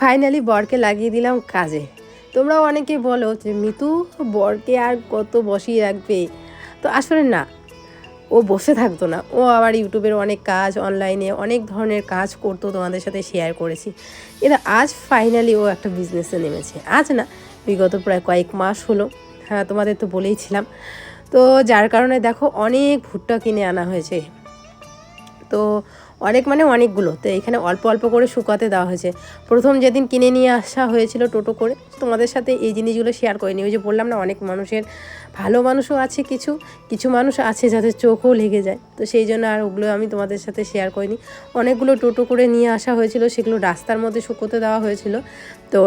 Finally বরকে লাগিয়ে দিলাম কাজে। তোমরাও অনেকে বলো যে, মিতু, বরকে আর কত বসিয়ে রাখবে? তো আসলে না, ও বসে থাকতো না। ও আবার ইউটিউবের অনেক কাজ, অনলাইনে অনেক ধরনের কাজ করতো, তোমাদের সাথে শেয়ার করেছি। এটা আজ ফাইনালি ও একটা বিজনেসে নেমেছে। আজ না, বিগত প্রায় কয়েক মাস হলো। হ্যাঁ তোমাদের তো বলেইছিলাম তো যার কারণে দেখো, অনেক ভুট্টা কিনে আনা হয়েছে। তো অনেক মানে অনেকগুলো। তো এখানে অল্প অল্প করে শুকাতে দেওয়া হয়েছে। প্রথম যেদিন কিনে নিয়ে আসা হয়েছিল টোটো করে, তোমাদের সাথে এই জিনিসগুলো শেয়ার করিনি ওই যে বললাম না, অনেক মানুষের, ভালো মানুষও আছে কিছু কিছু মানুষ আছে যাদের চোখও লেগে যায়। তো সেই জন্য আর ওগুলো আমি তোমাদের সাথে শেয়ার করিনি। অনেকগুলো টোটো করে নিয়ে আসা হয়েছিল, সেগুলো রাস্তার মধ্যে শুকোতে দেওয়া হয়েছিল। তো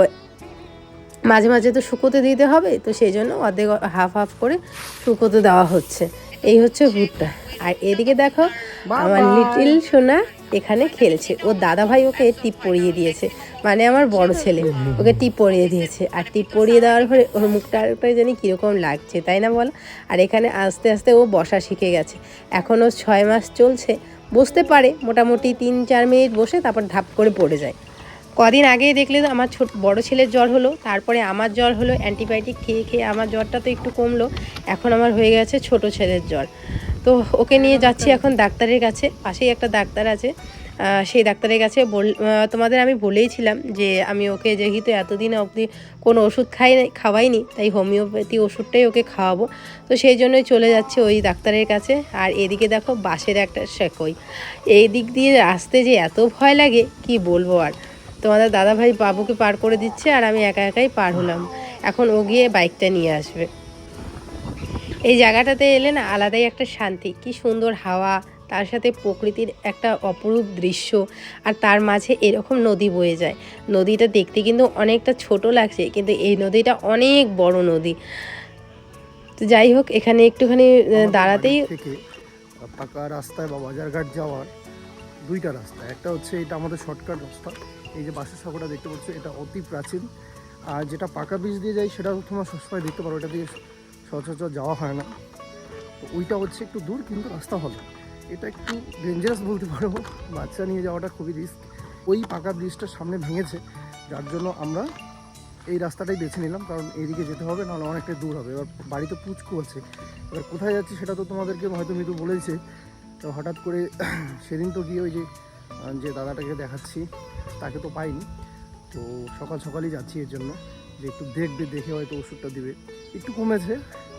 মাঝে মাঝে তো শুকোতে দিতে হবে, তো সেই জন্য অর্ধেক হাফ হাফ করে শুকোতে দেওয়া হচ্ছে। এই হচ্ছে ভুট্টা। আর এদিকে দেখো আমার লিটিল সোনা এখানে খেলছে। ও দাদা ভাই ওকে টিপ পরিয়ে দিয়েছে। মানে আমার বড় ছেলে ওকে টিপ পরিয়ে দিয়েছে। আর টিপ পরিয়ে দেওয়ার পরে ওর মুখটা আরেকটা জানি কীরকম লাগছে তাই না বলো? আর এখানে আস্তে আস্তে ও বসা শিখে গেছে। এখনও ছয় মাস চলছে বসতে পারে। মোটামুটি তিন চার মিনিট বসে তারপর ধাপ করে পড়ে যায়। কদিন আগে দেখলে আমার ছোট বড় ছেলের জ্বর হলো, তারপরে আমার জ্বর হলো অ্যান্টিবায়োটিক খেয়ে খেয়ে আমার জ্বরটা তো একটু কমলো, এখন আমার হয়ে গেছে ছোট ছেলের জ্বর। তো ওকে নিয়ে যাচ্ছি এখন ডাক্তারের কাছে, পাশেই একটা ডাক্তার আছে সেই ডাক্তারের কাছে বল তোমাদের আমি বলেইছিলাম যে আমি ওকে যেহেতু এতদিন অবধি কোনো ওষুধ খাই খাওয়াইনি, তাই হোমিওপ্যাথি ওষুধটাই ওকে খাওয়াবো। তো সেই জন্যই চলে যাচ্ছে ওই ডাক্তারের কাছে, আর এদিকে দেখো বাসের একটা শেকই। এই দিক দিয়ে আসতে যে এত ভয় লাগে, কি বলব আর? তোমাদের দাদাভাই বাবুকে পার করে দিচ্ছে আর আমি একা একাই পার হলাম। এখন ও গিয়ে বাইকটা নিয়ে আসবে। এই জায়গাটাতে এলে না আলাদাই একটা শান্তি কি সুন্দর হাওয়া তার সাথে প্রকৃতির একটা অপরূপ দৃশ্য আর তার মাঝে এরকম নদী বয়ে যায়। নদীটা দেখতে কিন্তু অনেকটা ছোট লাগছে কিন্তু এই নদীটা অনেক বড় নদী। তো যাই হোক এখানে একটুখানি দাঁড়াতেই পাকা রাস্তায় বা বাজারঘাট যাওয়ার দুইটা রাস্তা। একটা হচ্ছে এটা আমাদের শর্টকাট রাস্তা। এই যে বাসের সাঁকোটা দেখতে পাচ্ছ, এটা অতি প্রাচীন। আর যেটা পাকা ব্রিজ দিয়ে যায় সেটা তোমরা সবসময় দেখতে পারো। এটা দিয়ে সচরাচর যাওয়া হয় না। তো ওইটা হচ্ছে একটু দূর, কিন্তু রাস্তা ভালো। এটা একটু ডেঞ্জারাস বলতে পারো। বাচ্চা নিয়ে যাওয়াটা খুবই রিস্ক ওই পাকা ব্রিজটার সামনে ভেঙেছে। যার জন্য আমরা এই রাস্তাটাই বেছে নিলাম। কারণ এইদিকে যেতে হবে, নাহলে অনেকটা দূর হবে। এবার বাড়িতে পুচকু আছে। এবার কোথায় যাচ্ছি, সেটা তো তোমাদেরকে হয়তো মৃদু বলেছে তো হঠাৎ করে সেদিন তো গিয়ে ওই যে যে দাদাটাকে দেখাচ্ছি, তাকে তো পাইনি। তো সকাল সকালই যাচ্ছি এর জন্য, যে একটু দেখবে, দেখে হয়তো ওষুধটা দিবে। একটু কমেছে,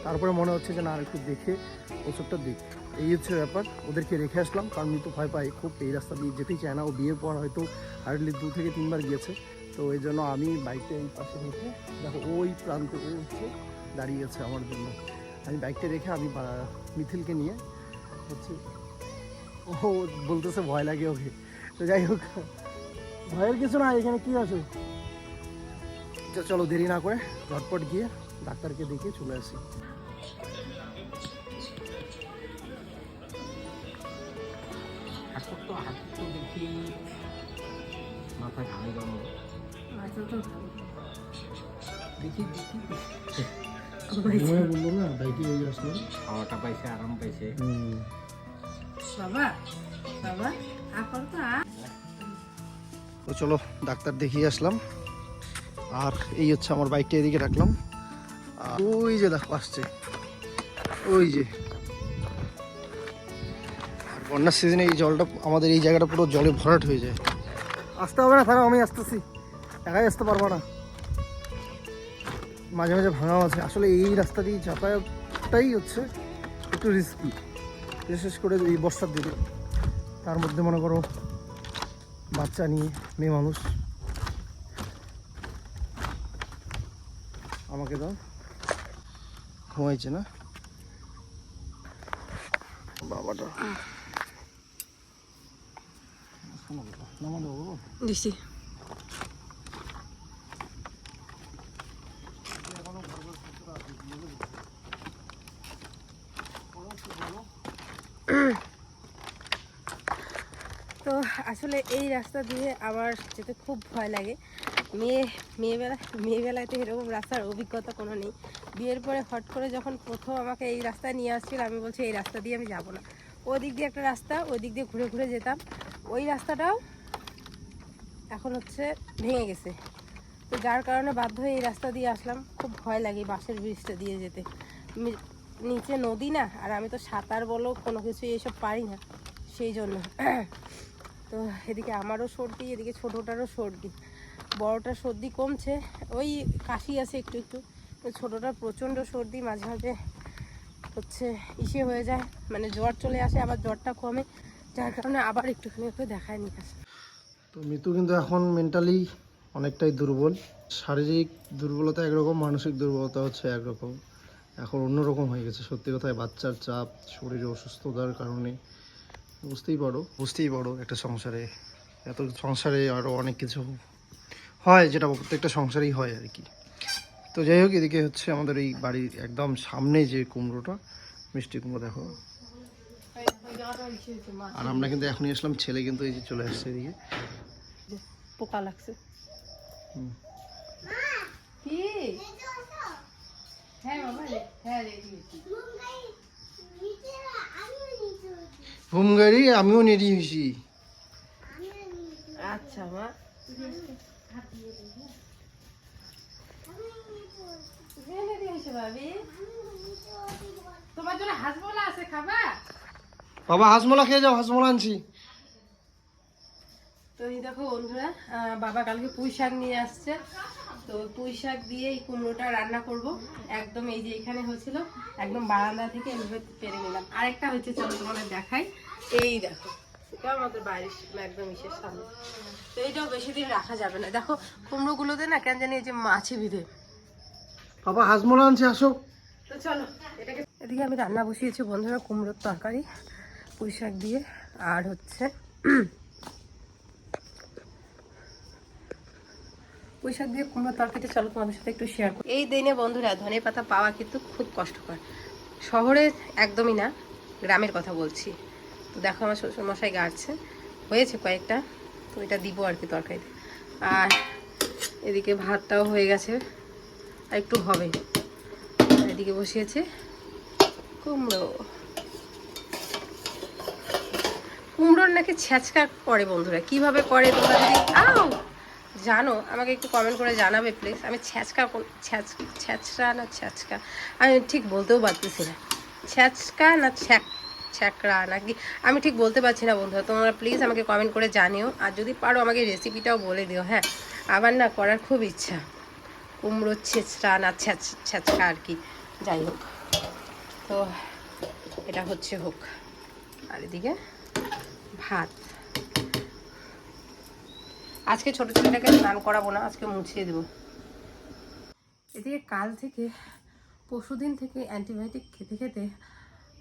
তারপরে মনে হচ্ছে যে না, আর একটু দেখে ওষুধটা দিক। এই হচ্ছে ব্যাপার, ওদেরকে রেখে আসলাম, কারণ মৃত্যু ভয় পাই খুব। এই রাস্তা দিয়ে যেতেই চায় না, ও বিয়ের পর হয়তো হার্ডলি দু থেকে তিনবার গিয়েছে। তো এই জন্য আমি বাইকটা এই পাশে রেখে, দেখো, ওই প্রান্তে ও হচ্ছে দাঁড়িয়ে আছে আমার জন্য। আমি বাইকটা রেখে আমি মিথিলকে নিয়ে হচ্ছে ও বলতেছে ভয় লাগে ওকে। তো যাই হোক ভয়ের কিছু না এখানে কি আছে? চলো দেরি না করে ঝটপট গিয়ে ডাক্তারকে দেখিয়ে চলে আসি। মাথায় ঘামে ঘামে দেখি দেখি। বলল না বাইকে আসলো খাওয়াটা পাইছে আরাম পাইছে। তো চলো, ডাক্তার দেখিয়ে আসলাম। আর এই হচ্ছে আমার বাইকটা এদিকে রাখলাম। আর ওই যে দেখো, আসছে। ওই যে। বন্যার সিজনে এই জলটা, আমাদের এই জায়গাটা পুরো জলে ভরাট হয়ে যায়। আসতে হবে না তারা আমি আসতেছি। একাই আসতে পারব না। মাঝে মাঝে ভাঙাও আছে। আসলে এই রাস্তা দিয়ে যাতায়াতটাই হচ্ছে একটু রিস্কি বিশেষ করে এই বর্ষার দিনে। তার মধ্যে মনে করো, বাচ্চা নিয়ে, মেয়ে মানুষ। আমাকে দাও। ঘুমাইছে না? বাবাটা। দিছি তো আসলে এই রাস্তা দিয়ে আমার যেতে খুব ভয় লাগে। মেয়ে, মেয়েবেলা, মেয়েবেলায় তো এরকম রাস্তার অভিজ্ঞতা কোনো নেই। বিয়ের পরে হট করে যখন প্রথম আমাকে এই রাস্তায় নিয়ে আসছিল, আমি বলছি, এই রাস্তা দিয়ে আমি যাব না। ওই দিক দিয়ে একটা রাস্তা ওই দিক দিয়ে ঘুরে ঘুরে যেতাম। ওই রাস্তাটাও এখন হচ্ছে ভেঙে গেছে। তো যার কারণে বাধ্য হয়ে এই রাস্তা দিয়ে আসলাম। খুব ভয় লাগে বাঁশের ব্রিজটা দিয়ে যেতে। নিচে নদী না, আর আমি তো সাঁতার বলো, কোনো কিছু এইসব পারি না। সেই জন্য। তো এদিকে আমারও সর্দি, এদিকে ছোটোটারও সর্দি। বড়টার সর্দি কমছে। ওই কাশি আছে একটু একটু। তো ছোটোটার প্রচণ্ড সর্দি, মাঝে মাঝে হচ্ছে ইসে হয়ে যায়। মানে জ্বর চলে আসে, আবার জ্বরটা কমে। যার কারণে আবার একটুখানি একটু দেখায় নিয়ে আসে তো মিতু কিন্তু এখন মেন্টালি অনেকটাই দুর্বল। শারীরিক দুর্বলতা একরকম, মানসিক দুর্বলতা হচ্ছে একরকম। এখন অন্যরকম হয়ে গেছে। সত্যি কথায় বাচ্চার চাপ, শরীরে অসুস্থতার কারণে বুঝতেই পারো। বুঝতেই পারো একটা সংসারে। এত সংসারে আরও অনেক কিছু হয় যেটা প্রত্যেকটা সংসারেই হয় আর কি। তো যাই হোক এদিকে হচ্ছে আমাদের এই বাড়ির একদম সামনে যে কুমড়োটা মিষ্টি কুমড়ো দেখো। আর আমরা কিন্তু এখনই আসলাম ছেলে কিন্তু এই যে চলে আসছে এদিকে। পোকা লাগছে। হ্যাঁ বাবা রে- হ্যাঁ গাড়ি আমিও নেডি হয়েছি। আচ্ছা মা। তোমার জন্য হাসবোলা আছে খাবা? বাবা হাসমলা খেয়ে যাও হাসমলা আনছি। তো এই দেখো বন্ধুরা বাবা কালকে পুঁই শাক নিয়ে আসছে। তো পুঁই শাক দিয়ে এই কুমড়োটা রান্না করব। একদম এই যে এখানে হয়েছিল একদম বারান্দা থেকে পেরে নিলাম। আরেকটা হচ্ছে চলো তোমাদের দেখাই। এই দেখো এটা আমাদের বাড়ির একদম ইসের সামনে। তো এইটাও বেশি দিন রাখা যাবে না। দেখো কুমড়োগুলোতে না কেন জানি এই যে মাছি বিধে বাবা হাসমলা আনছি আসো। তো চলো এটাকে এদিকে আমি রান্না বসিয়েছি বন্ধুরা কুমড়োর তরকারি পুঁই শাক দিয়ে আর হচ্ছে পুঁই শাক দিয়ে কুমড়োর তরকারিটা চলো তোমাদের সাথে একটু শেয়ার করি। এই দিনে বন্ধুরা ধনে পাতা পাওয়া কিন্তু খুব কষ্টকর। শহরে একদমই না গ্রামের কথা বলছি। তো দেখো আমার শ্বশুরমশাই গাড়ছে। হয়েছে কয়েকটা, তো এটা দিব আর কি তরকারিতে। আর এদিকে ভাতটাও হয়ে গেছে, আর একটু হবে। এদিকে বসিয়েছে কুমড়ো। কুমড়োর নাকি ছ্যাঁচকা করে বন্ধুরা, কীভাবে করে তোমরা যদি আও! জানো, আমাকে একটু কমেন্ট করে জানাবে প্লিজ আমি ছ্যাঁচকা কোন- ছ্যাঁচ ছ্যাঁচড়া না ছ্যাঁচকা? আমি ঠিক বলতেও পারতেছি না। ছ্যাঁচকা না ছ্যাক ছ্যাঁকড়া নাকি? আমি ঠিক বলতে পারছি না বন্ধুরা, তোমরা প্লিজ আমাকে কমেন্ট করে জানিও। আর যদি পারো আমাকে রেসিপিটাও বলে দিও হ্যাঁ? আবার না করার খুব ইচ্ছা। কুমড়ো ছেঁচড়া না ছ্যাঁচ ছ্যাঁচকা আর কি। যাই হোক। তো এটা হচ্ছে হোক। আর এদিকে ভাত। আজকে ছোট ছেলেটাকে স্নান করাবো না, আজকে মুছিয়ে দেবো। এদিকে কাল থেকে পরশুদিন থেকে অ্যান্টিবায়োটিক খেতে খেতে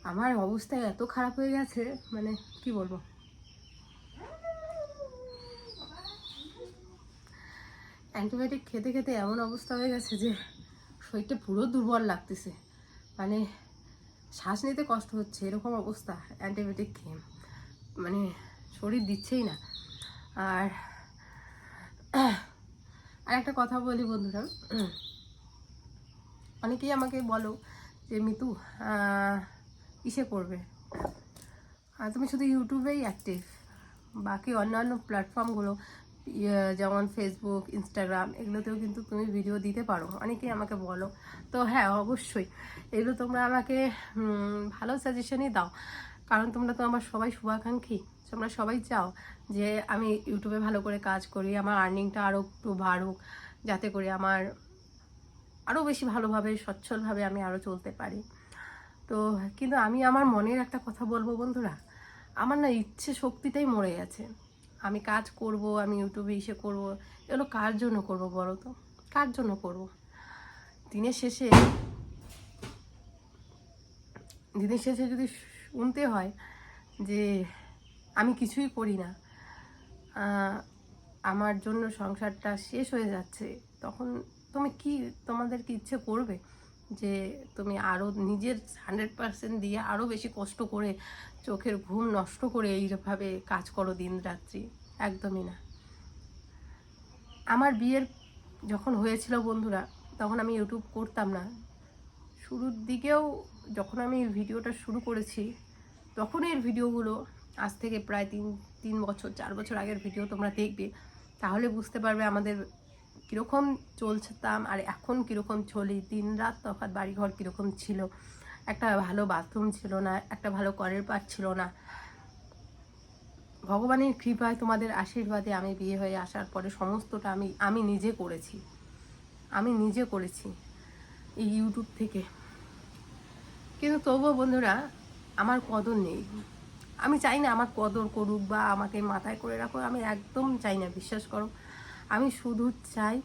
আমার অবস্থা এত খারাপ হয়ে গেছে মানে কি বলব? অ্যান্টিবায়োটিক খেতে খেতে এমন অবস্থা হয়ে গেছে যে, শরীরটা পুরো দুর্বল লাগতেছে। মানে শ্বাস নিতে কষ্ট হচ্ছে, এরকম অবস্থা, অ্যান্টিবায়োটিক খেয়ে। মানে শরীর দিচ্ছেই না। আর আর একটা কথা বলি বন্ধুরা। অনেকেই আমাকে বলো যে, মিতু ইসে করবে আর তুমি শুধু ইউটিউবেই অ্যাক্টিভ বাকি অন্যান্য প্ল্যাটফর্মগুলো ইয়ে, যেমন ফেসবুক ইনস্টাগ্রাম এগুলোতেও কিন্তু তুমি ভিডিও দিতে পারো। অনেকেই আমাকে বলো। তো হ্যাঁ অবশ্যই। এগুলো তোমরা আমাকে ভালো সাজেশনই দাও। কারণ তোমরা তো আমার সবাই শুভাকাঙ্ক্ষী। তোমরা সবাই চাও যে আমি ইউটিউবে ভালো করে কাজ করি আমার আর্নিংটা আরও একটু বাড়ুক যাতে করে আমার আরও বেশি ভালোভাবে সচ্ছলভাবে আমি আরও চলতে পারি। তো কিন্তু আমি আমার মনের একটা কথা বলব বন্ধুরা। আমার না ইচ্ছে শক্তিটাই মরে গেছে। আমি কাজ করব, আমি ইউটিউবে এসে করব। এগুলো কার জন্য করব বলো তো? কার জন্য করব? দিনের শেষে দিনের শেষে যদি শুনতে হয় যে আমি কিছুই করি না আমার জন্য সংসারটা শেষ হয়ে যাচ্ছে, তখন তুমি কি তোমাদের কি ইচ্ছে করবে? যে তুমি আরও নিজের হান্ড্রেড পার্সেন্ট দিয়ে আরও বেশি কষ্ট করে চোখের ঘুম নষ্ট করে এইভাবে কাজ করো দিন রাত্রি। একদমই না। আমার বিয়ের যখন হয়েছিল বন্ধুরা, তখন আমি ইউটিউব করতাম না। শুরুর দিকেও যখন আমি ভিডিওটা শুরু করেছি তখন এর ভিডিওগুলো, আজ থেকে প্রায় তিন তিন বছর, চার বছর আগের ভিডিও তোমরা দেখবে। তাহলে বুঝতে পারবে আমাদের কীরকম চলছতাম আর এখন কীরকম চলি? দিন রাত তফাৎ, বাড়িঘর কীরকম ছিল? একটা ভালো বাথরুম ছিল না, একটা ভালো কলের পাট ছিল না। ভগবানের কৃপায় তোমাদের আশীর্বাদে আমি বিয়ে হয়ে আসার পরে সমস্তটা আমি আমি নিজে করেছি। আমি নিজে করেছি এই ইউটিউব থেকে। কিন্তু তবুও বন্ধুরা, আমার কদর নেই। আমি চাই না আমার কদর করুক বা আমাকে মাথায় করে রাখো আমি একদম চাই না, বিশ্বাস করো। আমি শুধু চাই,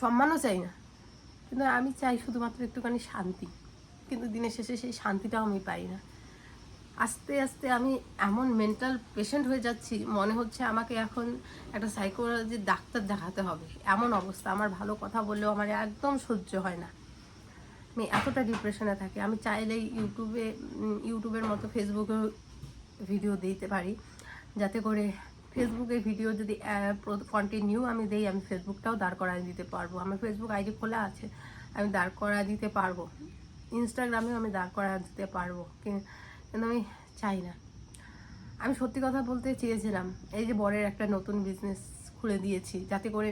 সম্মানও চাই না, কিন্তু আমি চাই শুধুমাত্র একটুখানি শান্তি। কিন্তু দিনের শেষে সেই শান্তিটাও আমি পাই না। আস্তে আস্তে আমি এমন মেন্টাল পেশেন্ট হয়ে যাচ্ছি, মনে হচ্ছে আমাকে এখন একটা সাইকোলজির ডাক্তার দেখাতে হবে। এমন অবস্থা, আমার ভালো কথা বললেও আমার একদম সহ্য হয় না। আমি এতটা ডিপ্রেশনে থাকি, আমি চাইলেই ইউটিউবে ইউটিউবের মতো ফেসবুকেও ভিডিও দিতে পারি, যাতে করে ফেসবুকে ভিডিও যদি কন্টিনিউ আমি দেই, আমি ফেসবুকটাও দাঁড় করায় দিতে পারব। আমার ফেসবুক আইডি খোলা আছে, আমি দাঁড় করায় দিতে পারব। ইনস্টাগ্রামেও আমি দাঁড় করায় দিতে পারব। কিন্তু আমি চাই না। আমি সত্যি কথা বলতে চেয়েছিলাম, এই যে বরের একটা নতুন বিজনেস খুলে দিয়েছি, যাতে করে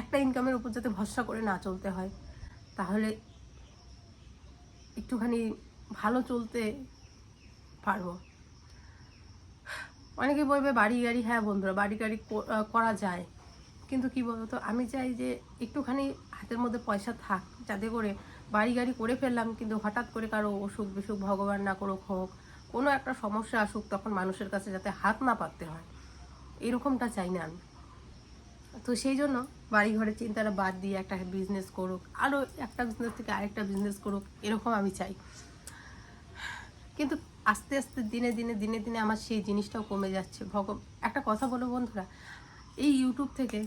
একটা ইনকামের উপর যাতে ভরসা করে না চলতে হয়। তাহলে একটুখানি ভালো চলতে পারব। অনেকে বলবে বাড়ি গাড়ি হ্যাঁ বন্ধুরা, বাড়ি গাড়ি করা যায়। কিন্তু কি বলতো, আমি চাই যে একটুখানি হাতের মধ্যে পয়সা থাক, যাতে করে বাড়ি গাড়ি করে ফেললাম, কিন্তু হঠাৎ করে কারও অসুখ বিসুখ ভগবান না করুক হোক, কোনো একটা সমস্যা আসুক, তখন মানুষের কাছে যাতে হাত না পাততে হয়। এরকমটা চাই না আমি। তো সেই জন্য বাড়ি ঘরের চিন্তাটা বাদ দিয়ে একটা বিজনেস করুক আরও একটা বিজনেস থেকে আরেকটা বিজনেস করুক, এরকম আমি চাই। কিন্তু আস্তে আস্তে দিনে দিনে দিনে দিনে আমার সেই জিনিসটাও কমে যাচ্ছে। ভগ একটা কথা বলো বন্ধুরা, এই ইউটিউব থেকে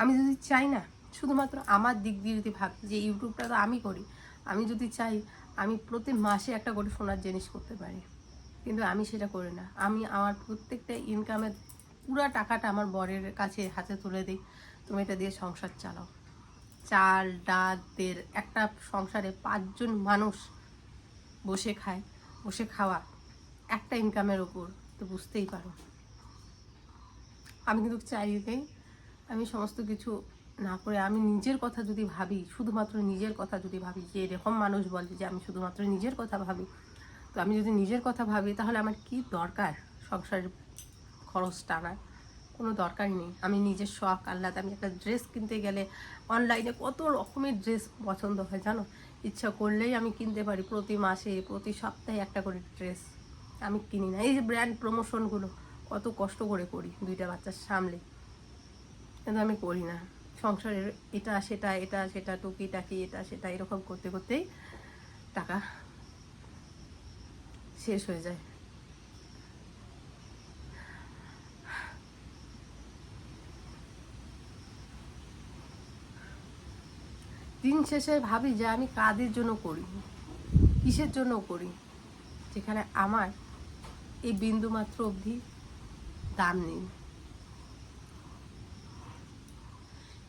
আমি যদি চাই না, শুধুমাত্র আমার দিক দিয়ে যদি ভাব যে ইউটিউবটা তো আমি করি, আমি যদি চাই আমি প্রতি মাসে একটা করে সোনার জিনিস করতে পারি, কিন্তু আমি সেটা করি না। আমি আমার প্রত্যেকটা ইনকামের পুরো টাকাটা আমার বরের কাছে হাতে তুলে দিই, তুমি এটা দিয়ে সংসার চালাও। চাল, ডাল, তেল, একটা সংসারে পাঁচজন মানুষ বসে খায়। বসে খাওয়া, একটা ইনকামের ওপর তো বুঝতেই পারো। আমি কিন্তু চাইলেই আমি সমস্ত কিছু না করে, আমি নিজের কথা যদি ভাবি, শুধুমাত্র নিজের কথা যদি ভাবি, যে এরকম মানুষ বলে যে আমি শুধুমাত্র নিজের কথা ভাবি, তো আমি যদি নিজের কথা ভাবি, তাহলে আমার কি দরকার? সংসারের খরচ টানার কোনো দরকারই নেই। আমি নিজের শখ, আহ্লাদ, আমি একটা ড্রেস কিনতে গেলে অনলাইনে কত রকমের ড্রেস পছন্দ হয়, জানো? ইচ্ছা করলেই আমি কিনতে পারি প্রতি মাসে, প্রতি সপ্তাহে একটা করে ড্রেস আমি কিনি না। এই যে ব্র্যান্ড প্রমোশনগুলো কত কষ্ট করে করি দুইটা বাচ্চার সামলে। কিন্তু আমি করি না। সংসারের এটা সেটা এটা সেটা টুকি টাকি এটা সেটা, এরকম করতে করতেই টাকা শেষ হয়ে যায়। দিন শেষে ভাবি যে আমি কাদের জন্য করি? কিসের জন্য করি? যেখানে আমার এই বিন্দু মাত্র অবধি দাম নেই।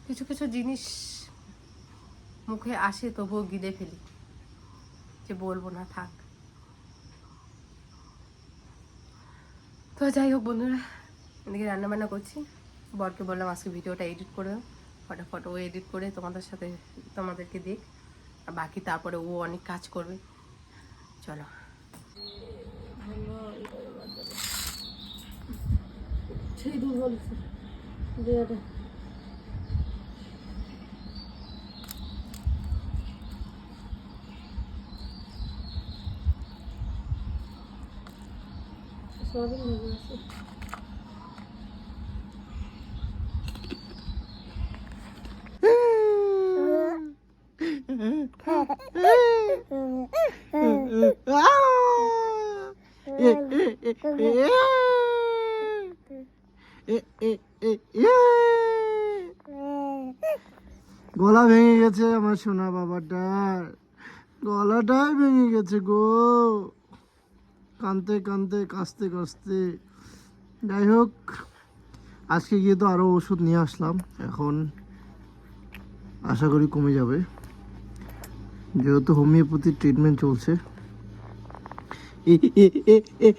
কিছু কিছু জিনিস মুখে আসে তবুও গিলে ফেলি যে বলব না, থাক। তো যাই হোক বন্ধুরা, এদিকে রান্নাবান্না করছি। বরকে বললাম আজকে ভিডিওটা এডিট করে। ফটাফট ও এডিট করে তোমাদের সাথে তোমাদেরকে দিক। আর বাকি তারপরে ও অনেক কাজ করবে। চলো। সেই দূর বলেছে আছে গলা ভেঙে গেছে আমার সোনা বাবাটার গলাটাই ভেঙে গেছে গো। কানতে কানতে কাস্তে কাস্তে যাই হোক আজকে গিয়ে তো আরও ওষুধ নিয়ে আসলাম। এখন আশা করি কমে যাবে। যেহেতু হোমিওপ্যাথি ট্রিটমেন্ট চলছে। এ, এ, এ, এ।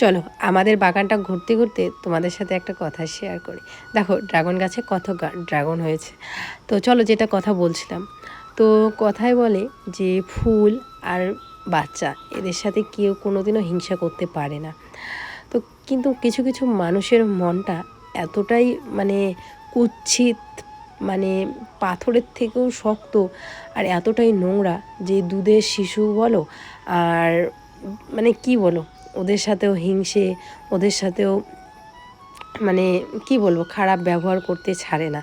চলো, আমাদের বাগানটা ঘুরতে ঘুরতে তোমাদের সাথে একটা কথা শেয়ার করি। দেখো, ড্রাগন গাছে কত ড্রাগন হয়েছে। তো চলো যেটা কথা বলছিলাম, তো কথায় বলে যে ফুল আর বাচ্চা, এদের সাথে কেউ কোনোদিনও হিংসা করতে পারে না। তো কিন্তু কিছু কিছু মানুষের মনটা এতটাই মানে কুচ্ছিত মানে পাথরের থেকেও শক্ত আর এতটাই নোংরা যে দুধের শিশু বলো আর মানে কি বলো, ওদের সাথেও হিংসে, ওদের সাথেও মানে কি বলব, খারাপ ব্যবহার করতে ছাড়ে না।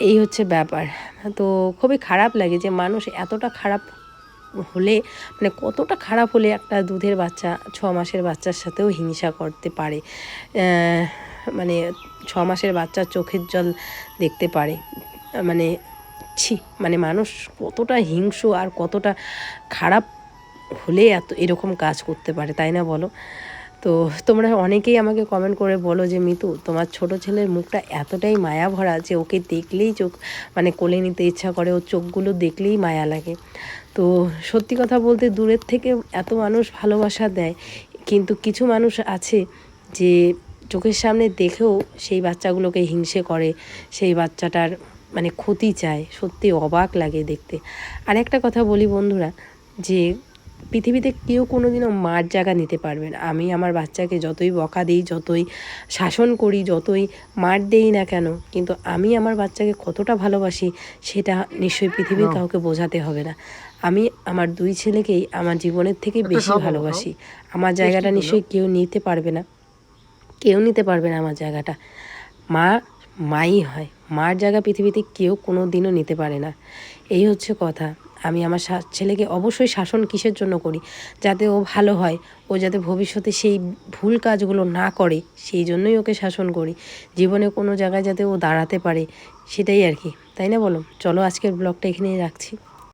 এই হচ্ছে ব্যাপার। তো খুবই খারাপ লাগে যে মানুষ এতটা খারাপ হলে মানে কতটা খারাপ হলে একটা দুধের বাচ্চা, ছ মাসের বাচ্চার সাথেও হিংসা করতে পারে। মানে ছ মাসের বাচ্চার চোখের জল দেখতে পারে। মানে ছি মানে মানুষ কতটা হিংস আর কতটা খারাপ হলে এত, এরকম কাজ করতে পারে, তাই না বলো? তো তোমরা অনেকেই আমাকে কমেন্ট করে বলো যে, মিতু, তোমার ছোট ছেলের মুখটা এতটাই মায়া ভরা যে ওকে দেখলেই চোখ মানে কোলে নিতে ইচ্ছা করে, ওর চোখগুলো দেখলেই মায়া লাগে। তো সত্যি কথা বলতে দূরের থেকে এত মানুষ ভালোবাসা দেয়, কিন্তু কিছু মানুষ আছে যে চোখের সামনে দেখেও সেই বাচ্চাগুলোকে হিংসে করে সেই বাচ্চাটার মানে ক্ষতি চায় সত্যি অবাক লাগে দেখতে। আর একটা কথা বলি বন্ধুরা যে পৃথিবীতে কেউ কোনো দিনও মার জায়গা নিতে পারবে না। আমি আমার বাচ্চাকে যতই বকা দিই যতই শাসন করি যতই মার দেই না কেন কিন্তু আমি আমার বাচ্চাকে কতটা ভালোবাসি সেটা নিশ্চয়ই পৃথিবীর কাউকে বোঝাতে হবে না। আমি আমার দুই ছেলেকেই আমার জীবনের থেকে বেশি ভালোবাসি। আমার জায়গাটা নিশ্চয়ই কেউ নিতে পারবে না। কেউ নিতে পারবে না আমার জায়গাটা। মা, মাই হয়। মার জায়গা পৃথিবীতে কেউ কোনো দিনও নিতে পারে না। এই হচ্ছে কথা। আমি আমার ছেলেকে অবশ্যই শাসন কিসের জন্য করি? যাতে ও ভালো হয়। ও যাতে ভবিষ্যতে সেই ভুল কাজগুলো না করে, সেই জন্যই ওকে শাসন করি। জীবনে কোনো জায়গায় যাতে ও দাঁড়াতে পারে, সেটাই আর কি। তাই না বলো? চলো আজকের ব্লগটা এখানেই রাখছি।